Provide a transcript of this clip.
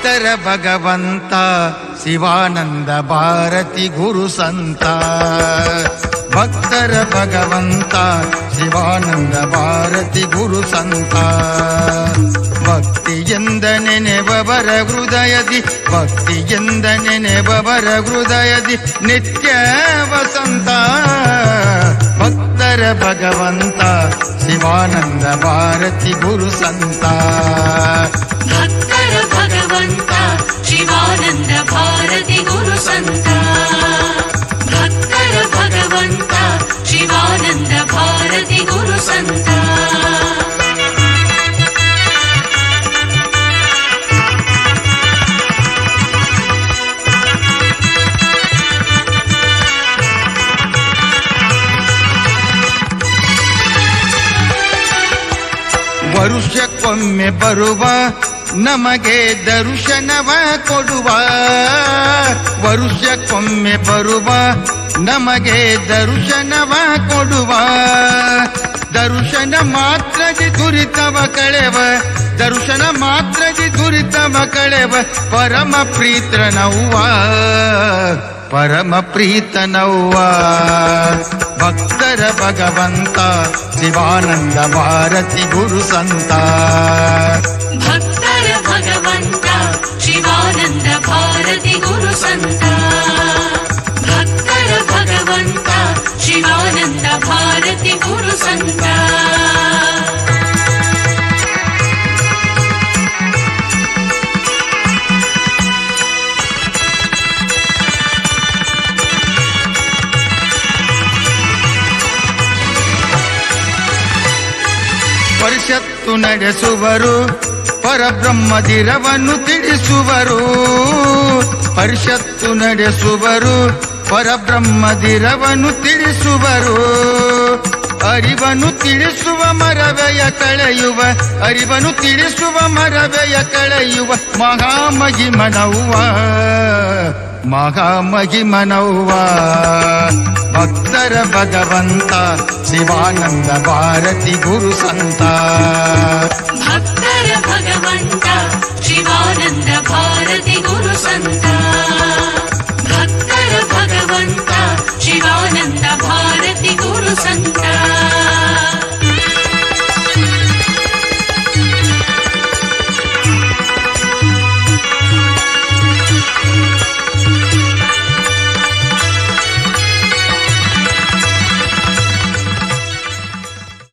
ಭಕ್ತರ ಭಗವಂತ ಶಿವಾನಂದ ಭಾರತಿ ಗುರು ಸಂತ. ಭಕ್ತರ ಭಗವಂತ ಶಿವಾನಂದ ಭಾರತಿ ಗುರು ಸಂತ. ಭಕ್ತಿಯಿಂದ ನೆನೆಬವರ ಹೃದಯದಿ ಭಕ್ತಿಯಿಂದ ನೆನೆಬವರ ಹೃದಯದಿ ನಿತ್ಯ ವಸಂತ. ಭಕ್ತರ ಭಗವಂತ ಶಿವಾನಂದ ಭಾರತಿ ಗುರು ಸಂತ. ಭಕ್ತರ ಭಗವಂತ ಶಿವಾನಂದ ಭಾರತಿ ಗುರು ಸಂತ ಭಕ್ತರ ಭಗವಂತ ಶಿವಾನಂದ ಭಾರತಿ ಗುರು ಸಂತ ವರುಷಕ್ಕೊಮ್ಮೆ ಬರುವ ನಮಗೆ ದರ್ಶನವ ಕೊಡುವ, ವರುಷಕ್ಕೊಮ್ಮೆ ಬರುವ, ನಮಗೆ ದರ್ಶನವ ಕೊಡುವ. ದರ್ಶನ ಮಾತ್ರದಿ ದುರಿತವ ಕಳೆವ, ದರ್ಶನ ಮಾತ್ರದಿ ದುರಿತವ ಕಳೆವ, ಪರಮ ಪ್ರೀತನವ್ವ ಪರಮ ಪ್ರೀತನವ್ವ. ಭಕ್ತರ ಭಗವಂತ, ಶಿವಾನಂದ ಭಾರತಿ ಗುರು ಸಂತ. ಭಕ್ತ ಶಿವಾನಂದ ಭಾರತಿ ಗುರು ಸಂತ ಭಕ್ತರ ಭಗವಂತ ಶಿವಾನಂದ ಭಾರತಿ ಗುರು ಸಂತ ಪರಿಷತ್ತು ನಡೆಸುವರು ಪರಬ್ರಹ್ಮದಿರವನ್ನು ತಿಳಿಸುವರು. ಪರಿಷತ್ತು ನಡೆಸುವರು. ಪರಬ್ರಹ್ಮದಿರವನ್ನು ತಿಳಿಸುವರು. ಅರಿವನ್ನು ತಿಳಿಸುವ ಮರವೆಯ ಕಳೆಯುವ ಅರಿವನ್ನು ತಿಳಿಸುವ ಮರವೆಯ ಕಳೆಯುವ ಮಹಾಮಹಿಮನವ್ವ. ಮಹಾಮಹಿಮನವ್ವ. ಭಕ್ತರ ಭಗವಂತ, ಶಿವಾನಂದ ಭಾರತಿ ಗುರು ಸಂತ.